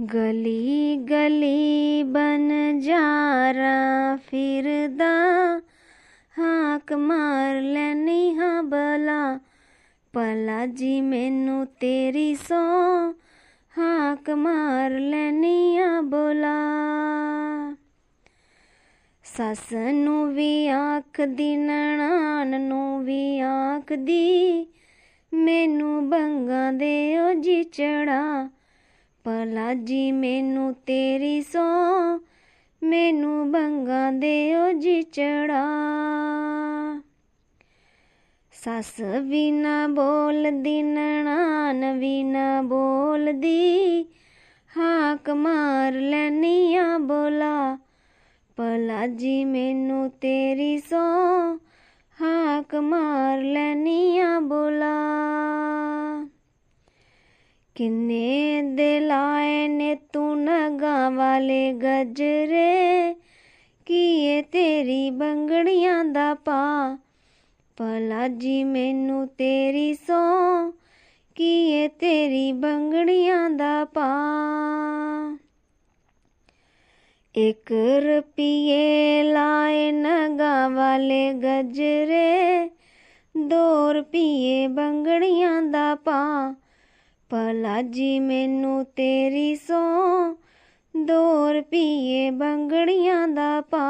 ਗਲੀ ਗਲੀ ਬਨ ਜਾਰਾ ਫਿਰਦਾ, ਹਾਕ ਮਾਰ ਲੈਨੀ ਹਾਂ ਬਲਾ। ਭਲਾ ਜੀ ਮੈਨੂੰ ਤੇਰੀ ਸੋ, ਹਾਕ ਮਾਰ ਲੈਨੀ ਆ ਬੋਲਾ। ਸੱਸ ਨੂੰ ਵੀ ਆਖਦੀ, ਨਣਾਨ ਨੂੰ ਵੀ ਆਖਦੀ, ਮੈਨੂੰ ਬੰਗਾ ਦੇ ਓ ਜੀ ਚੜਾ। ਭਲਾ ਜੀ, ਮੈਨੂੰ ਤੇਰੀ ਸੋ, ਮੈਨੂੰ ਬੰਗਾ ਦਿਓ ਜੀ ਚੜਾ। ਸੱਸ ਵੀ ਨਾ ਬੋਲਦੀ ਨਣਾਨ ਵੀ ਨਾ ਬੋਲਦੀ, ਹਾਕ ਮਾਰ ਲੈਨੀ ਬੋਲਾ। ਭਲਾ ਜੀ, ਮੈਨੂੰ ਤੇਰੀ ਸੋ, ਹਾਕ ਮਾਰ ਲੈਨੀ ਬੋਲਾ। ਕਿੰਨੇ ਦਿਲਾਏ ਨੇ ਤੂੰ ਨਗਾ ਵਾਲੇ ਗਜਰੇ? ਕੀਏ ਤੇਰੀ ਬੰਗੜੀਆਂ ਦਾ ਪਾ ਭਲਾ ਜੀ ਮੈਨੂੰ ਤੇਰੀ ਸੋ ਕੀਏ ਤੇਰੀ ਬੰਗੜੀਆਂ ਦਾ ਪਾ ਇੱਕ ਰੁਪਈਏ ਲਾਏ ਨਗਾ ਵਾਲੇ ਗਜਰੇ। ਦੋ ਰੁਪਈਏ ਬੰਗੜੀਆਂ ਦਾ ਪਾ ਭਲਾ ਜੀ ਮੈਨੂੰ ਤੇਰੀ ਸੋ ਦੋ ਰੁਪਈਏ ਬੰਗੜੀਆਂ ਦਾ ਪਾ।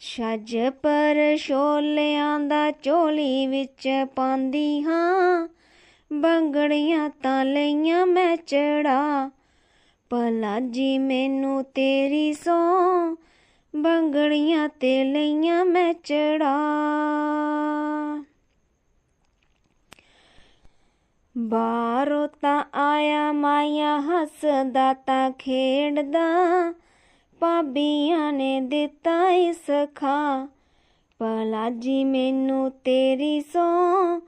ਛੱਜ ਪਰ ਛੋਲਿਆਂ ਦਾ ਚੋਲੀ ਵਿੱਚ ਪਾਉਂਦੀ ਹਾਂ, ਬੰਗੜੀਆਂ ਤਾਂ ਲਈਆਂ ਮੈਂ ਚੜਾ। ਭਲਾ ਜੀ ਮੈਨੂੰ ਤੇਰੀ ਸੋ, ਬੰਗੜੀਆਂ ਤੇ ਲਈਆਂ ਮੈਂ ਚੜਾ। ਬਾਹਰੋਂ ਤਾਂ ਆਇਆ ਮਾਇਆ ਹੱਸਦਾ ਤਾਂ ਖੇਡਦਾ, ਭਾਬੀਆਂ ਨੇ ਦਿੱਤਾ ਇਸ ਖਾ। ਭਲਾ ਜੀ ਮੈਨੂੰ ਤੇਰੀ ਸੋ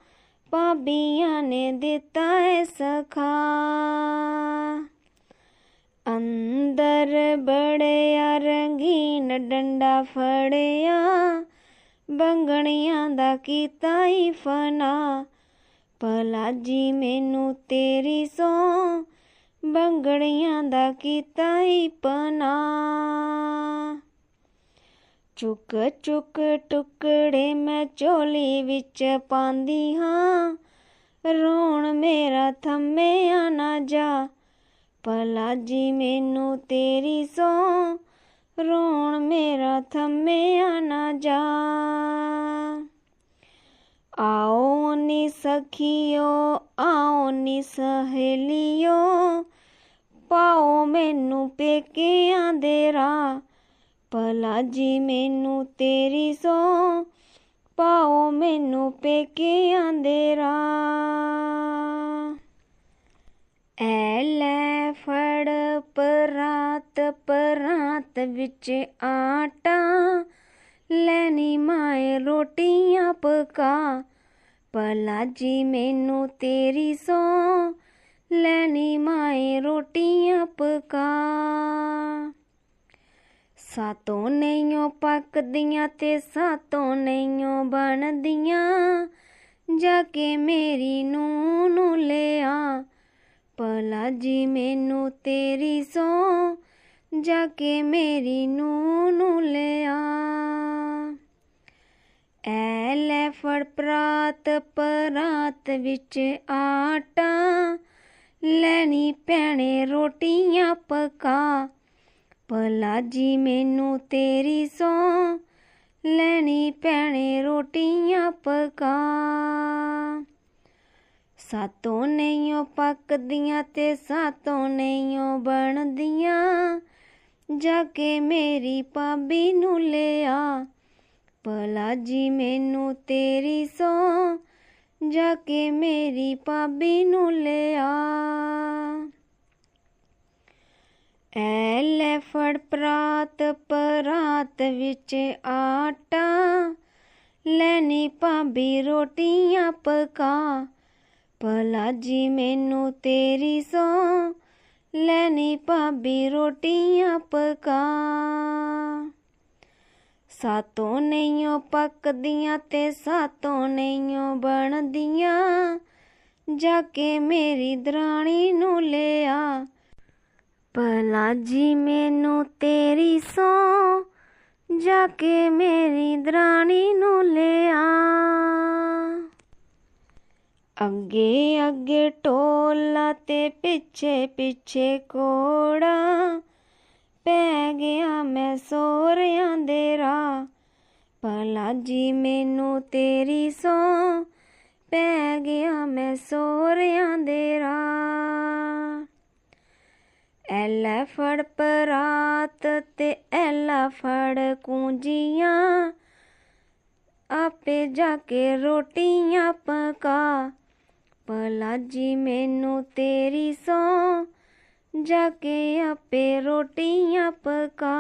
ਭਾਬੀਆਂ ਨੇ ਦਿੱਤਾ ਇਸ ਖਾ। ਅੰਦਰ ਬੜਿਆ ਰੰਗੀਨ ਡੰਡਾ ਫੜਿਆ, ਬੰਗਣੀਆਂ ਦਾ ਕੀਤਾ ਹੀ ਫਨਾ। ਭਲਾ ਜੀ ਮੈਨੂੰ ਤੇਰੀ ਸੋ ਬੰਗੜੀਆਂ ਦਾ ਕੀਤਾ ਹੀ ਪਨਾ ਚੁੱਕ ਚੁੱਕ ਟੁਕੜੇ ਮੈਂ ਝੋਲੀ ਵਿੱਚ ਪਾਉਂਦੀ ਹਾਂ। ਰੋਣ ਮੇਰਾ ਥੰਮਿਆ ਨਾ ਜਾ। ਭਲਾ ਜੀ ਮੈਨੂੰ ਤੇਰੀ ਸੋ ਰੋਣ ਮੇਰਾ ਥੰਮਿਆ ਨਾ ਜਾ। ਆਓ ਨੀ ਸਖੀਓ, ਆਓ ਨੀ ਸਹੇਲੀਓ, ਪਾਓ ਮੈਨੂੰ ਪੇਕਿਆਂ ਦੇ ਰਾਹ। ਭਲਾ ਜੀ ਮੈਨੂੰ ਤੇਰੀ ਸੋ, ਪਾਓ ਮੈਨੂੰ ਪੇਕਿਆਂ ਦੇ ਰਾਹ। ਐ ਲੈ ਫੜ ਪਰਾਤ ਪਰਾਤ ਵਿੱਚ ਆਟਾ ਲੈਣੀ ਮਾਏ ਰੋਟੀਆਂ ਪਕਾ। ਭਲਾ ਜੀ ਮੈਨੂੰ ਤੇਰੀ ਸੋ, ਲੈਣੀ ਮਾਏ ਰੋਟੀਆਂ ਪਕਾ। ਸਾਤੋਂ ਨਹੀਂਓ ਪੱਕਦੀਆਂ ਤੇ ਸਾਤੋਂ ਨਹੀਂਓ ਬਣਦੀਆਂ, ਜਾ ਕੇ ਮੇਰੀ ਨੂੰ ਨੂੰ ਲਿਆ। ਭਲਾ ਜੀ ਮੈਨੂੰ ਤੇਰੀ ਸੋ, ਜਾ ਕੇ ਮੇਰੀ ਨੂੰ ਨੂੰ ਲਿਆ। ਐ ਲੈ ਫੜ ਪ੍ਰਾਤ ਪਰਾਤ ਵਿੱਚ ਆਟਾ, ਲੈਣੀ ਭੈਣੇ ਰੋਟੀਆਂ ਪਕਾ। ਭਲਾ ਜੀ ਮੈਨੂੰ ਤੇਰੀ ਸੋ ਲੈਣੀ ਭੈਣੇ ਰੋਟੀਆਂ ਪਕਾ। ਸਾਤੋਂ ਨਹੀਂਓ ਪੱਕਦੀਆਂ ਤੇ ਸਾਤੋਂ ਨਹੀਂਓ ਬਣਦੀਆਂ, ਜਾ ਕੇ ਮੇਰੀ ਭਾਬੀ ਨੂੰ ਲਿਆ। ਭਲਾ ਜੀ, ਮੈਨੂੰ ਤੇਰੀ ਸੋ ਜਾ ਕੇ ਮੇਰੀ ਭਾਬੀ ਨੂੰ ਲਿਆ। ਐ ਲੈ ਫੜ ਪ੍ਰਾਤ, ਪਰਾਤ ਵਿੱਚ ਆਟਾ। ਲੈਣੀ ਭਾਬੀ, ਰੋਟੀਆਂ ਪਕਾ। ਭਲਾ ਜੀ, ਮੈਨੂੰ ਤੇਰੀ ਸੋ ਲੈਣੀ ਭਾਬੀ, ਰੋਟੀਆਂ ਪਕਾ। ਸਾਤੋਂ ਨਹੀਂਓ ਪੱਕਦੀਆਂ ਤੇ ਸਾਤੋਂ ਨਹੀਂਓ ਬਣਦੀਆਂ। ਜਾ ਕੇ ਮੇਰੀ ਦਰਾਣੀ ਨੂੰ ਲਿਆ। ਭਲਾ ਜੀ ਮੈਨੂੰ ਤੇਰੀ ਸੌ ਜਾ ਕੇ ਮੇਰੀ ਦਰਾਣੀ ਨੂੰ ਲਿਆ। ਅੱਗੇ ਅੱਗੇ ਟੋਲਾ ਤੇ ਪਿੱਛੇ ਪਿੱਛੇ ਕੋੜਾ। ਮੈਂ ਸੋਹਰਿਆਂ ਦੇ ਰਾਹ। ਭਲਾ ਜੀ, ਮੈਨੂੰ ਤੇਰੀ ਸੌ ਪੈ ਗਿਆ, ਮੈਂ ਸੋਹਰਿਆਂ ਦੇ ਰਾਹ। ਐਲਾ ਫੜ ਪਰਾਤ ਤੇ ਐਲਾ ਫੜ ਕੂੰਜੀਆਂ, ਆਪੇ ਜਾ ਕੇ ਰੋਟੀਆਂ ਪਕਾ। ਭਲਾ ਜੀ, ਮੈਨੂੰ ਤੇਰੀ ਸੌ ਜਾ ਕੇ ਆਪੇ ਰੋਟੀਆਂ ਪਕਾ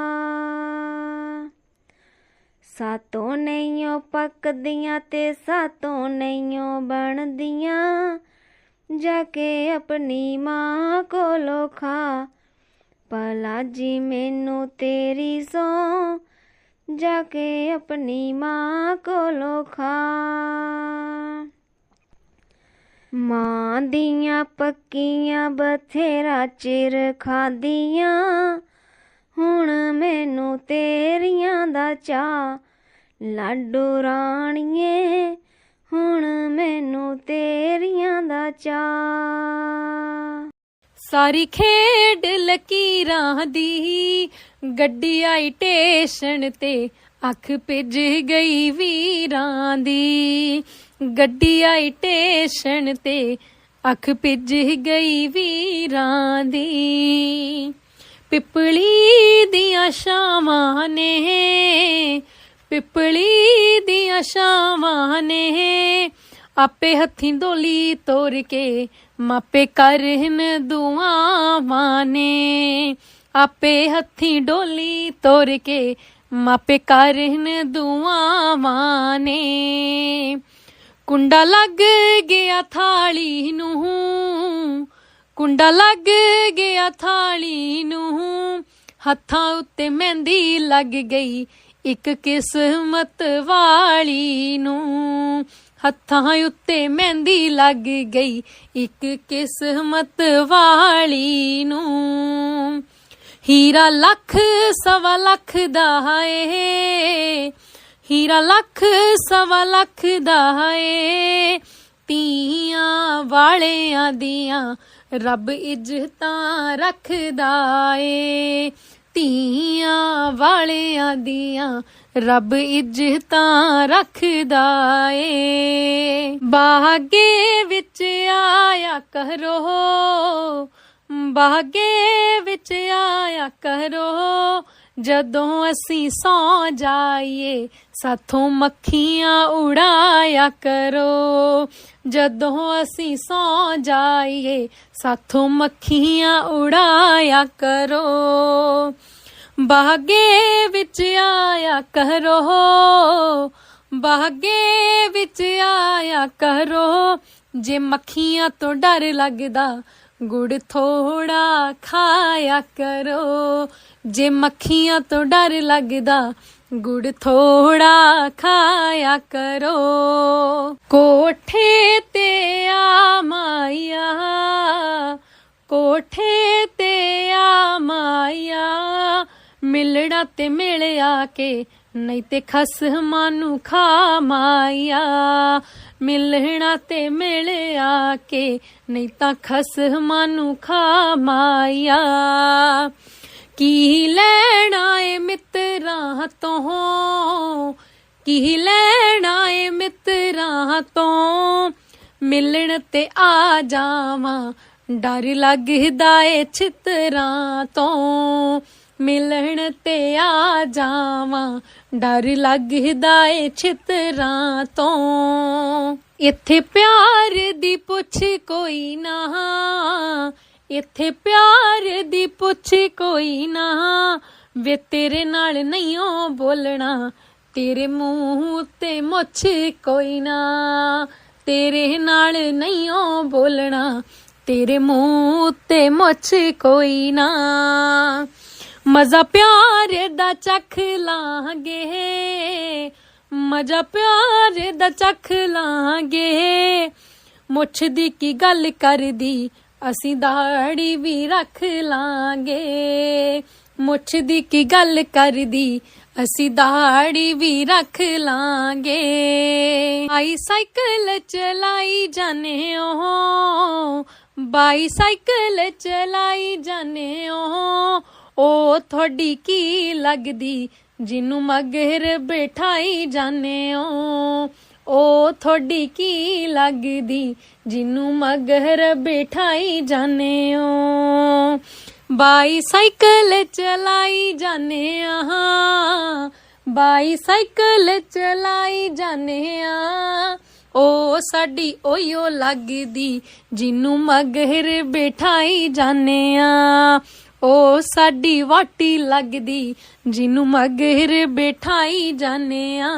ਸਾਤੋਂ ਨਹੀਂਓ ਪੱਕਦੀਆਂ ਤੇ ਸਾਤੋਂ ਨਹੀਂਓ ਬਣਦੀਆਂ ਜਾ ਕੇ ਆਪਣੀ ਮਾਂ ਕੋਲੋਂ ਖਾ ਭਲਾ ਜੀ ਮੈਨੂੰ ਤੇਰੀ ਸੌ ਜਾ ਕੇ ਆਪਣੀ ਮਾਂ ਕੋਲੋਂ ਖਾ ਮਾਂ ਦੀਆਂ ਪੱਕੀਆਂ ਬਥੇਰਾ ਚਿਰ ਖਾਦੀਆਂ ਹੁਣ ਮੈਨੂੰ ਤੇਰੀਆਂ ਦਾ ਚਾ ਲਾਡੋ ਰਾਣੀਏ, ਹੁਣ ਮੈਨੂੰ ਤੇਰੀਆਂ ਦਾ ਚਾ ਸਾਰੀ ਖੇਡ ਲਕੀਰਾਂ ਦੀ ਗੱਡੀ ਆਈ ਟੇਸ਼ਨ ਤੇ ਅੱਖ ਭਿੱਜ ਗਈ ਵੀਰਾਂ ਦੀ। ਗੱਡੀ ਆਈ ਟੇਸ਼ਨ ਤੇ ਅੱਖ ਭਿੱਜ ਗਈ ਵੀਰਾਂ ਦੀ। ਪਿਪਲੀ ਦੀਆਂ ਛਾਵਾਂ ਨੇ, ਪਿਪਲੀ ਦੀਆਂ ਛਾਵਾਂ ਨੇ, ਆਪੇ ਹੱਥੀਂ ਢੋਲੀ ਤੋਰ ਕੇ ਮਾਪੇ ਕਰਨ ਦੁਆਵਾਂ ਨੇ। ਆਪੇ ਹੱਥੀਂ ਢੋਲੀ ਤੋਰ ਕੇ ਮਾਪੇ ਕਰਨ ਦੁਆਵਾਂ ਨੇ। ਕੁੰਡਾ ਲੱਗ ਗਿਆ ਥਾਲੀ ਨੂੰ। ਕੁੰਡਾ ਲੱਗ ਗਿਆ ਥਾਲੀ ਨੂੰ। ਹੱਥਾਂ ਉੱਤੇ ਮਹਿੰਦੀ ਲੱਗ ਗਈ ਇੱਕ ਕਿਸਮਤ ਵਾਲੀ ਨੂੰ। ਹੱਥਾਂ ਉੱਤੇ ਮਹਿੰਦੀ ਲੱਗ ਗਈ ਇੱਕ ਕਿਸਮਤ ਵਾਲੀ ਨੂੰ। ਹੀਰਾ ਲੱਖ, ਸਵਾ ਲੱਖ ਦਾ ਏ ਹੀਰਾ ਲੱਖ, ਸਵਾ ਲੱਖ ਦਾ ਏ। ਤੀਆਂ ਵਾਲਿਆਂ ਦੀਆਂ ਰੱਬ ਇੱਜ਼ਤਾਂ ਰੱਖਦਾ ਏ। ਤੀਆਂ ਵਾਲਿਆਂ ਦੀਆਂ ਰੱਬ ਇੱਜ਼ਤਾਂ ਰੱਖਦਾ ਏ। ਬਾਗੇ ਵਿੱਚ ਆਇਆ ਕਰੋ, ਬਾਗੇ ਵਿੱਚ ਆਇਆ ਕਰੋ। ਜਦੋਂ ਅਸੀਂ ਸੌ ਜਾਈਏ, ਸਾਥੋਂ ਮੱਖੀਆਂ ਉਡਾਇਆ ਕਰੋ। ਜਦੋਂ ਅਸੀਂ ਸੌ ਜਾਈਏ, ਸਾਥੋਂ ਮੱਖੀਆਂ ਉਡਾਇਆ ਕਰੋ। ਬਾਗੇ ਵਿੱਚ ਆਇਆ ਕਰੋ, ਬਾਗੇ ਵਿੱਚ ਆਇਆ ਕਰੋ। ਜੇ ਮੱਖੀਆਂ ਤੋਂ ਡਰ ਲੱਗਦਾ, ਗੁੜ ਥੋੜਾ ਖਾਇਆ ਕਰੋ। ਜੇ ਮੱਖੀਆਂ ਤੋਂ ਡਰ ਲੱਗਦਾ, ਗੁੜ ਥੋੜਾ ਖਾਇਆ ਕਰੋ। ਕੋਠੇ ਤੇ ਆ ਮਾਇਆ, ਕੋਠੇ ਤੇ ਆ ਮਾਇਆ, ਮਿਲਣਾ ਤੇ ਮਿਲਿਆ ਕੇ, ਨਹੀਂ ਤੇ ਖਸਮਾਂ ਨੂੰ ਖਾ ਮਾਇਆ। ਮਿਲਣਾ ਤੇ ਮਿਲਿਆ ਕੇ, ਨਹੀਂ ਤਾਂ ਖਸਮਾਂ ਨੂੰ ਖਾ ਮਾਇਆ। ਕੀ ਲੈਣਾ ਏ ਮਿੱਤਰਾਂ ਤੋਂ ਕੀ ਲੈਣਾ ਏ ਮਿੱਤਰਾਂ ਤੋਂ ਮਿਲਣ ਤੇ ਆ ਜਾਵਾਂ, ਡਰ ਲੱਗਦਾ ਏ ਛਿਤਰਾਂ ਤੋਂ। ਮਿਲਣ ਤੇ ਆ ਜਾਵਾਂ, ਡਰ ਲੱਗਦਾ ਏ ਛਿਤਰਾਂ ਤੋਂ। ਇੱਥੇ ਪਿਆਰ ਦੀ ਪੁੱਛ ਕੋਈ ਨਾ ਇੱਥੇ ਪਿਆਰ ਦੀ ਪੁੱਛ ਕੋਈ ਨਾ। ਵੇ ਤੇਰੇ ਨਾਲ ਨਹੀਂ ਬੋਲਣਾ, ਤੇਰੇ ਮੂੰਹ ਤੇ ਮੁੱਛ ਕੋਈ ਨਾ। ਤੇਰੇ ਨਾਲ ਨਹੀਂ ਬੋਲਣਾ, ਤੇਰੇ ਮੂੰਹ ਉੱਤੇ ਮੁੱਛ ਕੋਈ ਨਾ। ਮਜ਼ਾ ਪਿਆਰ ਦਾ ਚੱਖ ਲਾਂਗੇ, ਮਜ਼ਾ ਪਿਆਰ ਦਾ ਚੱਖ ਲਾਂਗੇ। ਮੁੱਛ ਦੀ ਕੀ ਗੱਲ ਕਰਦੀ ਅਸੀਂ ਦਾੜੀ ਵੀ ਰੱਖ ਲਾਂਗੇ। ਮੁੱਛ ਦੀ ਕੀ ਗੱਲ ਕਰਦੀ? ਅਸੀਂ ਦਾੜੀ ਵੀ ਰੱਖ ਲਾਂਗੇ। ਆਈ ਸਾਈਕਲ ਚਲਾਈ ਜਾਣੇ ਓ ਬਾਈਸਾਈਕਲ ਚਲਾਈ ਜਾਣੇ ਓ ਉਹ ਤੁਹਾਡੀ ਕੀ ਲੱਗਦੀ? ਜਿਹਨੂੰ ਮਗਰ ਬਿਠਾਈ ਜਾਣੇ ਓ ਉਹ ਤੁਹਾਡੀ ਕੀ ਲੱਗਦੀ? ਜਿਹਨੂੰ ਮਗਰ ਬਿਠਾਈ ਜਾਣੇ ਓ ਬਾਈਸਾਈਕਲ ਚਲਾਈ ਜਾਣੇ ਆ ਬਾਈਸਾਈਕਲ ਚਲਾਈ ਜਾਣੇ ਆ ਉਹ ਸਾਡੀ ਓਯੋ ਲੱਗਦੀ। ਜਿਹਨੂੰ ਮਗਰ ਬਿਠਾਈ ਜਾਣੇ ਆ ਉਹ ਸਾਡੀ ਵਾਟੀ ਲੱਗਦੀ ਜਿਹਨੂੰ ਮਗਰ ਬੈਠਾਈ ਜਾਣੇ ਆ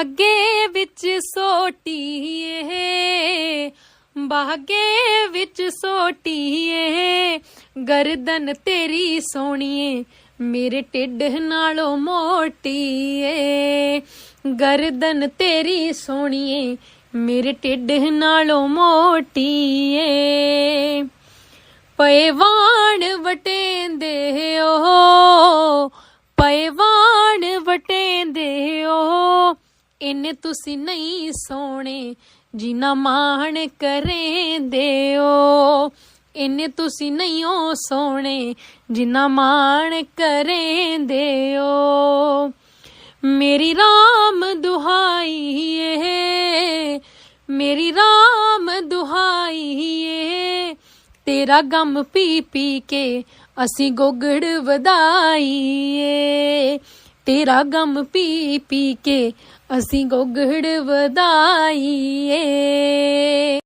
ਅੱਗੇ ਵਿੱਚ ਸੋਟੀ ਏ ਬਾਗੇ ਵਿੱਚ ਸੋਟੀ ਏ ਗਰਦਨ ਤੇਰੀ ਸੋਹਣੀਏ ਮੇਰੇ ਢਿੱਡ ਨਾਲੋਂ ਮੋਟੀ ਏ ਗਰਦਨ ਤੇਰੀ ਸੋਹਣੀਏ ਮੇਰੇ ਢਿੱਡ ਨਾਲੋਂ ਮੋਟੀ ਏ ਪਏ ਵਾਣ ਵਟੇਂਦੇ ਓ ਪਏ ਵਾਣ ਵਟੇਂਦੇ ਓ ਇਹਨੇ ਤੁਸੀਂ ਨਹੀਂ ਸੋਹਣੇ ਜਿਨਾ ਮਾਣ ਕਰੇਂਦੇ ਓ ਇਹਨੇ ਤੁਸੀਂ ਨਹੀਂ ਓ ਸੋਹਣੇ ਜਿਨਾ ਮਾਣ ਕਰੇਂਦੇ ਓ ਮੇਰੀ RAM ਦੁਹਾਈ ਏ ਮੇਰੀ RAM ਦੁਹਾਈ ਏ ਤੇਰਾ ਗਮ ਪੀ ਪੀ ਕੇ ਅਸੀਂ ਗੋਗੜ ਵਧਾਈਏ। ਤੇਰਾ ਗਮ ਪੀ ਪੀ ਕੇ ਅਸੀਂ ਗੋਗੜ ਵਧਾਈਏ।